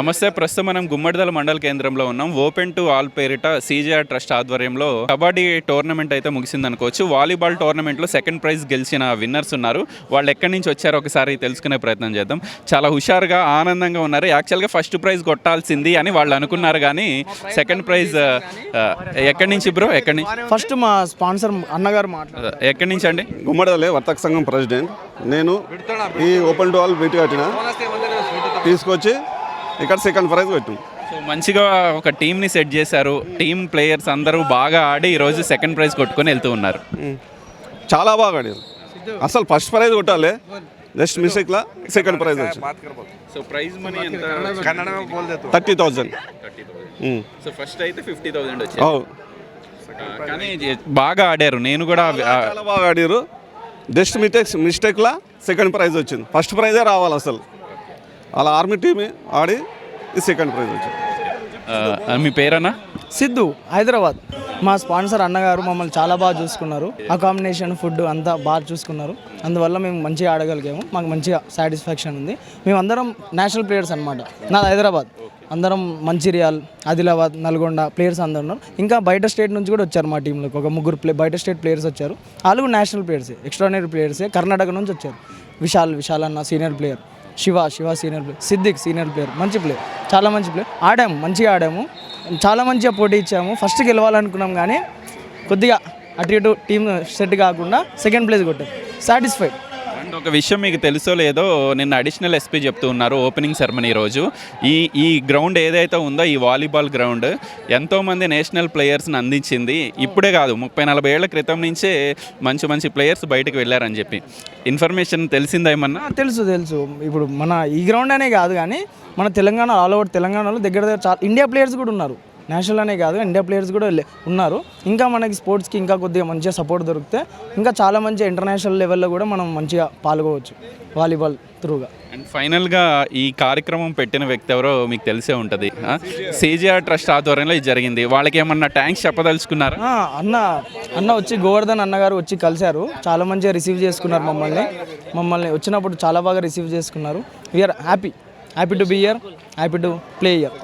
నమస్తే ప్రస్తుతం మనం గుమ్మడిదల మండల కేంద్రంలో ఉన్నాం. ఓపెన్ టు ఆల్ పేరిట సీజీఆర్ ట్రస్ట్ ఆధ్వర్యంలో కబడ్డీ టోర్నమెంట్ అయితే ముగిసింది అనుకోవచ్చు. వాలీబాల్ టోర్నమెంట్లో సెకండ్ ప్రైజ్ గెలిచిన విన్నర్స్ ఉన్నారు. వాళ్ళు ఎక్కడి నుంచి వచ్చారో ఒకసారి తెలుసుకునే ప్రయత్నం చేద్దాం. చాలా హుషారుగా ఆనందంగా ఉన్నారు. యాక్చువల్గా ఫస్ట్ ప్రైజ్ కొట్టాల్సింది అని వాళ్ళు అనుకున్నారు కానీ సెకండ్ ప్రైజ్ ఎక్కడి నుంచి బ్రో? ఎక్కడి నుంచి? ఫస్ట్ మా స్పాన్సర్ అన్నగారు మాట్లాడారు. ఎక్కడి నుంచి అండి? గుమ్మడదలే వర్తక సంఘం ప్రెసిడెంట్. నేను ఈ ఓపెన్ టు ఆల్ బీట్ కట్టిన. తీసుకొచ్చి ఇక్కడ సెకండ్ ప్రైజ్ పెట్టాం. సో మంచిగా ఒక టీంని సెట్ చేశారు. టీం ప్లేయర్స్ అందరూ బాగా ఆడి ఈరోజు సెకండ్ ప్రైజ్ కొట్టుకొని వెళ్తూ ఉన్నారు. చాలా బాగా ఆడారు. అసలు ఫస్ట్ ప్రైజ్ కొట్టాలి. జస్ట్ మిస్టేక్లా సెకండ్ ప్రైజ్ వచ్చింది. సో ప్రైజ్ మనీ ఎంత? థర్టీ థౌజండ్ సో ఫస్ట్ అయితే ఫిఫ్టీ థౌసండ్ వచ్చింది. కానీ ఇది బాగా ఆడారు. నేను కూడా చాలా బాగా ఆడారు. జస్ట్ మిస్టేక్స్ మిస్టేక్లా సెకండ్ ప్రైజ్ వచ్చింది. ఫస్ట్ ప్రైజే రావాలి అసలు. అలా ఆర్మీ టీమ్ ఆడి సెకండ్ ప్రైజ్ వచ్చింది ఆ, మీ పేరన్నా? సిద్ధు హైదరాబాద్. మా స్పాన్సర్ అన్నగారు మమ్మల్ని చాలా బాగా చూసుకున్నారు. అకామిడేషన్ ఫుడ్ అంతా బాగా చూసుకున్నారు. అందువల్ల మేము మంచిగా ఆడగలిగాము. మాకు మంచిగా సాటిస్ఫాక్షన్ ఉంది. మేమందరం నేషనల్ ప్లేయర్స్ అనమాట నాది హైదరాబాద్. అందరం మంచిర్యాల్ ఆదిలాబాద్ నల్గొండ ప్లేయర్స్ అందరు ఉన్నారు ఇంకా బయట స్టేట్ నుంచి కూడా వచ్చారు మా టీంలోకి. ఒక ముగ్గురు ప్లే బయట స్టేట్ ప్లేయర్స్ వచ్చారు. వాళ్ళు కూడా నేషనల్ ప్లేయర్సే ఎక్స్ట్రాడినరీ ప్లేయర్సే. కర్ణాటక నుంచి వచ్చారు. విశాల్ విశాల్ అన్న senior player. Shiva Shiva senior player. Siddiq senior player. మంచి ప్లేయర్. చాలా మంచి ప్లేయర్. ఆడాము మంచిగా ఆడాము. చాలా మంచిగా పోటీ ఇచ్చాము. ఫస్ట్ గెలవాలనుకున్నాం కానీ కొద్దిగా అటు ఇటు టీం సెట్ కాకుండా సెకండ్ ప్లేస్ కొట్టాం. సాటిస్ఫైడ్. ఒక విషయం మీకు తెలుసో లేదో నిన్న అడిషనల్ ఎస్పీ చెప్తూ ఉన్నారు ఓపెనింగ్ సెరమనీ రోజు. ఈ ఈ గ్రౌండ్ ఏదైతే ఉందో ఈ వాలీబాల్ గ్రౌండ్ ఎంతోమంది నేషనల్ ప్లేయర్స్ని అందించింది. ఇప్పుడే కాదు ముప్పై నలభై ఏళ్ళ క్రితం నుంచే మంచి మంచి ప్లేయర్స్ బయటకు వెళ్ళారని చెప్పి. ఇన్ఫర్మేషన్ తెలిసిందా ఏమన్నా? తెలుసు తెలుసు. ఇప్పుడు మన ఈ గ్రౌండ్ అనే కాదు కానీ మన తెలంగాణ ఆల్ ఓవర్ తెలంగాణలో దగ్గర దగ్గర చాలా ఇండియా ప్లేయర్స్ కూడా ఉన్నారు. నేషనల్ అనే కాదు ఇండియా ప్లేయర్స్ కూడా ఉన్నారు. ఇంకా మనకి స్పోర్ట్స్కి ఇంకా కొద్దిగా మంచిగా సపోర్ట్ దొరికితే ఇంకా చాలా మంచిగా ఇంటర్నేషనల్ లెవెల్లో కూడా మనం మంచిగా పాల్గొవచ్చు వాలీబాల్ త్రూగా. అండ్ ఫైనల్గా ఈ కార్యక్రమం పెట్టిన వ్యక్తి ఎవరో మీకు తెలిసే ఉంటుంది. సీజీఆర్ ట్రస్ట్ ఆధ్వర్యంలో ఇది జరిగింది. వాళ్ళకి ఏమన్నా ట్యాంక్స్ చెప్పదలుచుకున్నారా అన్న అన్న వచ్చి గోవర్ధన్ అన్నగారు వచ్చి కలిశారు. చాలా మంచిగా రిసీవ్ చేసుకున్నారు మమ్మల్ని. మమ్మల్ని వచ్చినప్పుడు చాలా బాగా రిసీవ్ చేసుకున్నారు. We are happy happy to be year happy to play year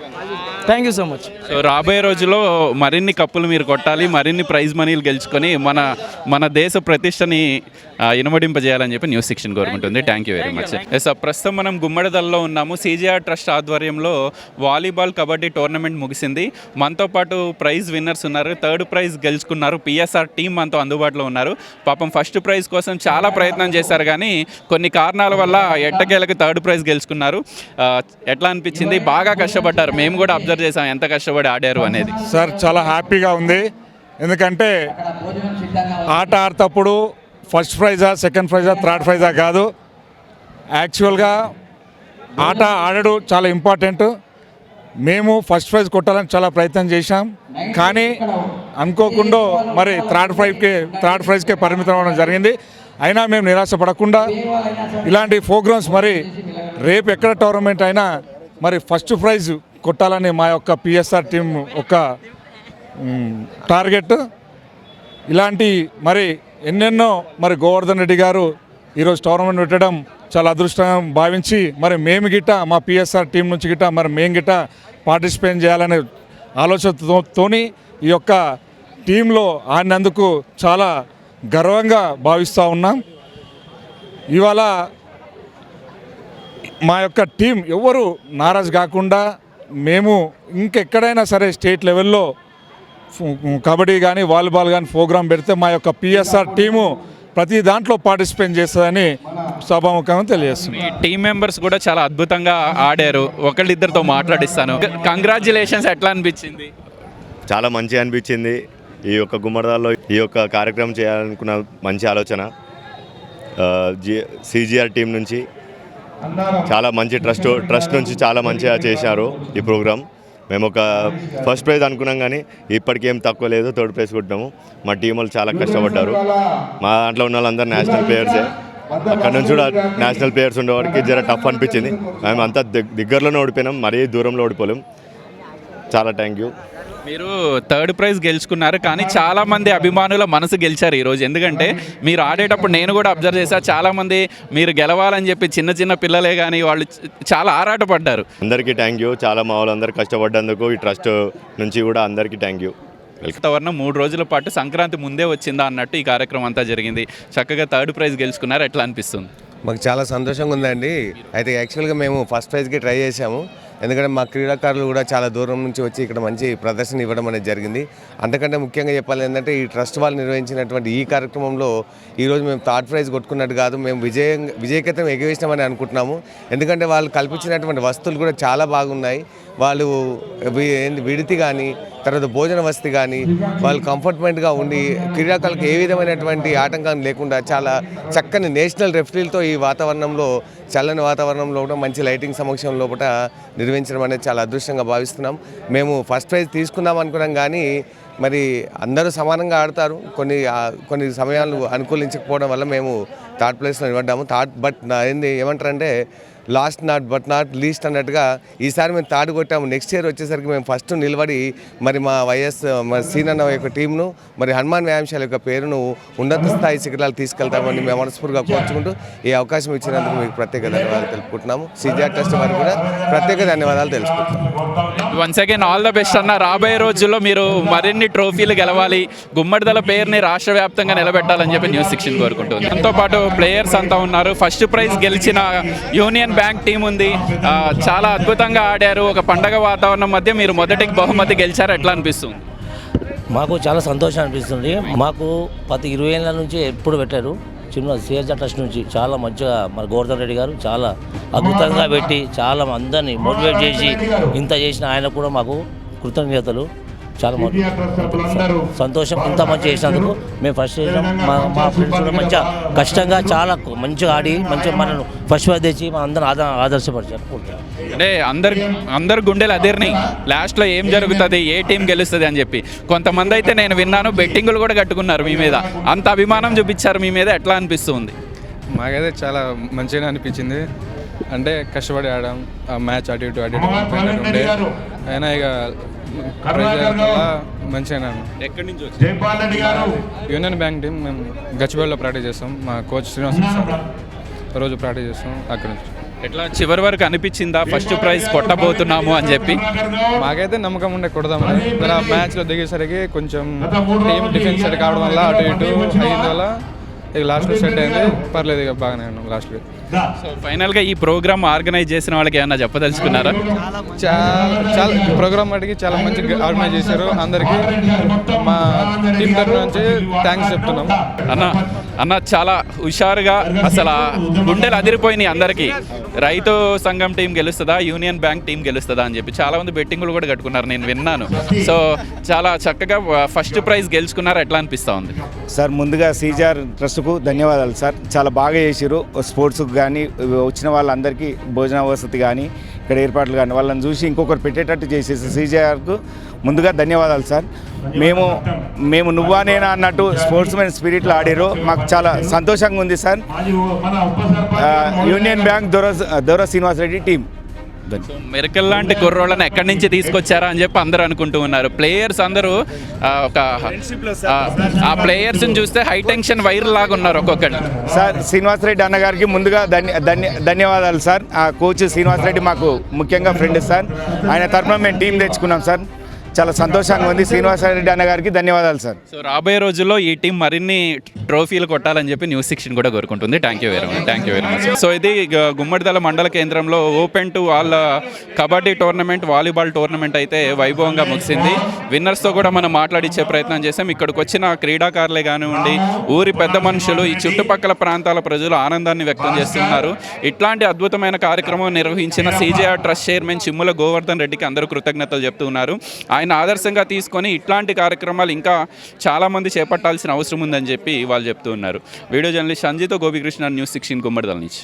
thank you so much so రాబోయే రోజుల్లో మరిన్ని కప్పులు మీరు కొట్టాలి మరిన్ని ప్రైజ్ మనీలు గెలుచుకొని మన మన దేశ ప్రతిష్టని ఇనుమడింపజేయాలని చెప్పి న్యూస్ సెక్షన్ కోరుకుంటుంది. Thank you very much yes ప్రస్తుతం మనం గుమ్మడిదల్లో ఉన్నాము. సీజీఆర్ ట్రస్ట్ ఆధ్వర్యంలో వాలీబాల్ కబడ్డీ టోర్నమెంట్ ముగిసింది. మనతో పాటు ప్రైజ్ విన్నర్స్ ఉన్నారు. థర్డ్ ప్రైజ్ గెలుచుకున్నారు. పిఎస్ఆర్ టీం మనతో అందుబాటులో ఉన్నారు. పాపం ఫస్ట్ ప్రైజ్ కోసం చాలా ప్రయత్నం చేశారు కానీ కొన్ని కారణాల వల్ల ఎట్టకేలకు థర్డ్ ప్రైజ్ గెలుచుకున్నారు. ఎట్లా అనిపించింది? బాగా కష్టపడ్డారు. మేము కూడా అబ్జర్వ్ చేసాం ఎంత కష్టపడి ఆడారు అనేది. సార్ చాలా హ్యాపీగా ఉంది. ఎందుకంటే ఆట ఆడేటప్పుడు ఫస్ట్ ప్రైజా సెకండ్ ప్రైజా థర్డ్ ప్రైజా కాదు. యాక్చువల్గా ఆట ఆడడు చాలా ఇంపార్టెంట్ మేము ఫస్ట్ ప్రైజ్ కొట్టాలని చాలా ప్రయత్నం చేశాం. కానీ అనుకోకుండా మరి థర్డ్ ప్రైజ్కి థర్డ్ ప్రైజ్కే పరిమితం అవ్వడం జరిగింది. అయినా మేము నిరాశపడకుండా ఇలాంటి ప్రోగ్రామ్స్ మరి రేపు ఎక్కడ టోర్నమెంట్ అయినా మరి ఫస్ట్ ప్రైజ్ కొట్టాలని మా యొక్క పిఎస్ఆర్ టీం ఒక టార్గెట్ ఇలాంటి మరి ఎన్నెన్నో మరి గోవర్ధన్ రెడ్డి గారు ఈరోజు టోర్నమెంట్ పెట్టడం చాలా అదృష్టంగా భావించి మరి మేము గిట్ట మా పిఎస్ఆర్ టీం నుంచి గిట్ట మరి మేము గిట్ట పార్టిసిపేట్ చేయాలనే ఆలోచనతో ఈ యొక్క టీంలో ఆడినందుకు చాలా గర్వంగా భావిస్తూ ఉన్నాం. ఇవాళ మా యొక్క టీం ఎవరు నారాజు కాకుండా మేము ఇంకెక్కడైనా సరే స్టేట్ లెవెల్లో కబడ్డీ కానీ వాలీబాల్ కానీ ప్రోగ్రాం పెడితే మా యొక్క పిఎస్ఆర్ టీము ప్రతి దాంట్లో పార్టిసిపేట్ చేస్తుందని సభాముఖంగా తెలియజేస్తుంది మీ టీం మెంబర్స్ కూడా చాలా అద్భుతంగా ఆడారు. ఒకళ్ళిద్దరితో మాట్లాడిస్తాను. కంగ్రాచులేషన్స్ ఎట్లా అనిపించింది? చాలా మంచిగా అనిపించింది. ఈ యొక్క గుమ్మడిదాల్లో ఈ యొక్క కార్యక్రమం చేయాలనుకున్న మంచి ఆలోచన. సిజిఆర్ టీం నుంచి చాలా మంచి ట్రస్ట్ ట్రస్ట్ నుంచి చాలా మంచిగా చేశారు ఈ ప్రోగ్రామ్ మేము ఒక ఫస్ట్ ప్రైజ్ అనుకున్నాం కానీ ఇప్పటికేం తక్కువ లేదు థర్డ్ ప్రైజ్ కొట్టినాము. మా టీం వాళ్ళు చాలా కష్టపడ్డారు. మా దాంట్లో ఉన్న వాళ్ళందరూ నేషనల్ ప్లేయర్సే అక్కడ నుంచి కూడా నేషనల్ ప్లేయర్స్ ఉండేవాడికి జర టఫ్ అనిపించింది. మేము అంతా దగ్గరలోనే ఓడిపోయినాం మరీ దూరంలో ఓడిపోలేం. చాలా థ్యాంక్ యూ మీరు థర్డ్ ప్రైజ్ గెలుచుకున్నారు కానీ చాలా మంది అభిమానుల మనసు గెలిచారు ఈరోజు ఎందుకంటే మీరు ఆడేటప్పుడు నేను కూడా అబ్జర్వ్ చేశా చాలా మంది మీరు గెలవాలని చెప్పి చిన్న చిన్న పిల్లలే కానీ వాళ్ళు చాలా ఆరాటపడ్డారు. అందరికీ థ్యాంక్ యూ చాలా మా వాళ్ళందరూ కష్టపడ్డందుకు ఈ ట్రస్ట్ నుంచి కూడా అందరికీ థ్యాంక్ యూ వాతావరణం మూడు రోజుల పాటు సంక్రాంతి ముందే వచ్చిందా అన్నట్టు ఈ కార్యక్రమం అంతా జరిగింది. చక్కగా థర్డ్ ప్రైజ్ గెలుచుకున్నారు ఎట్లా అనిపిస్తుంది? మాకు చాలా సంతోషంగా ఉందండి. అయితే యాక్చువల్గా మేము ఫస్ట్ ప్రైజ్కి ట్రై చేశాము. ఎందుకంటే మా క్రీడాకారులు కూడా చాలా దూరం నుంచి వచ్చి ఇక్కడ మంచి ప్రదర్శన ఇవ్వడం అనేది జరిగింది. అంతకంటే ముఖ్యంగా చెప్పాలి ఏంటంటే ఈ ట్రస్ట్ వాళ్ళు నిర్వహించినటువంటి ఈ కార్యక్రమంలో ఈరోజు మేము థర్డ్ ప్రైజ్ కొట్టుకున్నట్టు కాదు మేము విజయం విజయకేతం ఎగవేసినామని అనుకుంటున్నాము. ఎందుకంటే వాళ్ళు కల్పించినటువంటి వస్తువులు కూడా చాలా బాగున్నాయి. వాళ్ళు ఏంది విడితి కానీ తర్వాత భోజన వసతి కానీ వాళ్ళు కంఫర్ట్మెంట్గా ఉండి క్రీడాకారులకు ఏ విధమైనటువంటి ఆటంకం లేకుండా చాలా చక్కని నేషనల్ రెఫరీలతో ఈ వాతావరణంలో చల్లని వాతావరణంలో కూడా మంచి లైటింగ్ సమక్షంలో కూడా నిర్వహించడం అనేది చాలా అదృష్టంగా భావిస్తున్నాం. మేము ఫస్ట్ ప్రైజ్ తీసుకుందాం అనుకున్నాం కానీ మరి అందరూ సమానంగా ఆడతారు. కొన్ని కొన్ని సమయాలు అనుకూలించకపోవడం వల్ల మేము థర్డ్ ప్లేస్లో నిలబడ్డాము. థర్డ్ బట్ నా ఏంది ఏమంటారంటే last not but not least అన్నట్టుగా ఈసారి మేము తాడు కొట్టాము. నెక్స్ట్ ఇయర్ వచ్చేసరికి మేము ఫస్ట్ నిలబడి మరి మా వైఎస్ మా సీనన్న యొక్క టీంను మరి హనుమాన్ వ్యాయామశాల యొక్క పేరును ఉన్నత స్థాయి శిఖరాలు తీసుకెళ్తామని మేము మనస్ఫూర్తిగా కోరుచుకుంటూ ఈ అవకాశం ఇచ్చినందుకు మీకు ప్రత్యేక ధన్యవాదాలు తెలుపుకుంటున్నాము. సిజిఆర్ ట్రస్ట్ వారికి కూడా ప్రత్యేక ధన్యవాదాలు తెలుసుకుంటున్నాము once again all the best అన్న. రాబోయే రోజుల్లో మీరు మరిన్ని ట్రోఫీలు గెలవాలి గుమ్మడిదల పేరుని రాష్ట్ర వ్యాప్తంగా నిలబెట్టాలని చెప్పి న్యూస్ శిక్షణ కోరుకుంటుంది. దాంతో పాటు ప్లేయర్స్ అంతా ఉన్నారు. ఫస్ట్ ప్రైజ్ గెలిచిన యూనియన్ బ్యాంక్ టీం ఉంది. చాలా అద్భుతంగా ఆడారు. ఒక పండగ వాతావరణం మధ్య మీరు మొదటి బహుమతి గెలిచారు. ఎట్లా అనిపిస్తుంది? మాకు చాలా సంతోషం అనిపిస్తుంది. మాకు ప్రతి ఇరవై ఏళ్ళ నుంచి ఎప్పుడు పెట్టారు. చిన్న సిఎస్ఆర్ ట్రస్ట్ నుంచి చాలా మంచిగా మన గోవర్ధన్ రెడ్డి గారు చాలా అద్భుతంగా పెట్టి చాలా అందరినీ మోటివేట్ చేసి ఇంత చేసిన ఆయన కూడా మాకు కృతజ్ఞతలు. చాలా మొ- సంతోషం ఇంత మంచి చేసినందుకు మేము ఫస్ట్ చేసాం మా మా ఫ్రెండ్స్ కూడా మంచిగా కష్టంగా చాలా మంచిగా ఆడి మంచిగా మనను ఫస్ట్ ప్రైజ్ తెచ్చి మన అందరం ఆద ఆదర్శపరిచారు. అంటే అందరు అందరు గుండెలు అదిరినాయి లాస్ట్లో ఏం జరుగుతుంది ఏ టీం గెలుస్తుంది అని చెప్పి. కొంతమంది అయితే నేను విన్నాను బెట్టింగులు కూడా కట్టుకున్నారు మీ మీద. అంత అభిమానం చూపించారు మీ మీద ఎట్లా అనిపిస్తుంది? మాకైతే చాలా మంచిగా అనిపించింది. అంటే కష్టపడి ఆడాం ఆ మ్యాచ్ అటు ఇటు అటు ఇటు అయినా ఇక మంచిగా ఎక్కడి నుంచి యూనియన్ బ్యాంక్ టీం మేము గచ్చిబౌలిలో ప్రాక్టీస్ చేస్తాం. మా కోచ్ శ్రీనివాస్ సార్ రోజు ప్రాక్టీస్ చేస్తాం అక్కడ నుంచి. ఎట్లా చివరి వరకు అనిపించిందా? ఫస్ట్ ప్రైజ్ కొట్టబోతున్నాము అని చెప్పి. మాకైతే నమ్మకం ఉండే కొడదామని. మరి ఆ మ్యాచ్లో దిగేసరికి కొంచెం టీం డిఫెన్స్ సరి కావడం వల్ల అటు ఇటు అయ్యింది వల్ల ఇక లాస్ట్లో సెట్ అయింది. పర్లేదు ఇక బాగానే ఉన్నాం లాస్ట్కి సో ఫైనల్గా ఈ ప్రోగ్రామ్ ఆర్గనైజ్ చేసిన వాళ్ళకి ఏమన్నా చెప్పదలుచుకున్నారా? చాలా చాలా ప్రోగ్రామ్ అడిగి చాలా మంచిగా ఆర్గనైజ్ చేశారు. అందరికీ మా టీం తరఫు నుంచి థ్యాంక్స్ చెప్తున్నాం. అన్న అన్న చాలా హుషారుగా అసలు గుండెలు అదిరిపోయినాయి అందరికీ. రైతు సంఘం టీం గెలుస్తుందా? యూనియన్ బ్యాంక్ టీం గెలుస్తుందా అని చెప్పి చాలా మంది బెట్టింగులు కూడా కట్టుకున్నారు నేను విన్నాను. సో చాలా చక్కగా ఫస్ట్ ప్రైజ్ గెలుచుకున్నారు. ఎట్లా అనిపిస్తా ఉంది? సార్ ముందుగా సీజార్ ట్రస్ట్కు ధన్యవాదాలు సార్. చాలా బాగా చేసిరు స్పోర్ట్స్కి కానీ వచ్చిన వాళ్ళందరికీ భోజన వసతి కానీ ఇక్కడ ఏర్పాట్లు కానీ వాళ్ళని చూసి ఇంకొకరు పెట్టేటట్టు చేసేసి సీజార్కు ముందుగా ధన్యవాదాలు సార్. మేము మేము నువ్వా నేనా అన్నట్టు స్పోర్ట్స్ మెన్ స్పిరిట్లో ఆడారు మాకు చాలా సంతోషంగా ఉంది సార్. యూనియన్ బ్యాంక్ దొర దొర శ్రీనివాసరెడ్డి టీం. మెరకల్ లాంటి కుర్రోళ్ళని ఎక్కడి నుంచి తీసుకొచ్చారా అని చెప్పి అందరూ అనుకుంటూ ఉన్నారు. ప్లేయర్స్ అందరూ ఆ, ఒక ఆ, ఆ ప్లేయర్స్ని చూస్తే హై టెన్షన్ వైర్ లాగా ఉన్నారు ఒక్కొక్కరు సార్ శ్రీనివాసరెడ్డి అన్నగారికి ముందుగా ధన్య ధన్య ధన్యవాదాలు సార్. ఆ కోచ్ శ్రీనివాసరెడ్డి మాకు ముఖ్యంగా ఫ్రెండ్ సార్. ఆయన తరఫున మేము టీం తెచ్చుకున్నాం సార్. చాలా సంతోషంగా ఉంది. శ్రీనివాసరెడ్డి అన్నగారికి ధన్యవాదాలు సార్. సో రాబోయే రోజుల్లో ఈ టీం మరిన్ని ట్రోఫీలు కొట్టాలని చెప్పి న్యూస్ సిక్స్టీన్ కూడా కోరుకుంటుంది. Thank you very much thank you very much so ఇది గుమ్మడిదల మండల కేంద్రంలో ఓపెన్ టు వాళ్ళ కబడ్డీ టోర్నమెంట్ వాలీబాల్ టోర్నమెంట్ అయితే వైభవంగా ముగిసింది. విన్నర్స్తో కూడా మనం మాట్లాడించే ప్రయత్నం చేసాం ఇక్కడికి వచ్చిన క్రీడాకారులే కానివ్వండి ఊరి పెద్ద మనుషులు ఈ చుట్టుపక్కల ప్రాంతాల ప్రజలు ఆనందాన్ని వ్యక్తం చేస్తున్నారు. ఇట్లాంటి అద్భుతమైన కార్యక్రమం నిర్వహించిన CJR trust chairman Chimmula Govardhan రెడ్డికి అందరూ కృతజ్ఞతలు చెప్తున్నారు ఆయన ఆయన ఆదర్శంగా తీసుకొని ఇట్లాంటి కార్యక్రమాలు ఇంకా చాలామంది చేపట్టాల్సిన అవసరం ఉందని చెప్పి వాళ్ళు చెప్తూ ఉన్నారు. వీడియో జర్నలిస్ట్ సంజీతో గోపికృష్ణ న్యూస్ సిక్స్టీన్ గుమ్మడిదల నుంచి.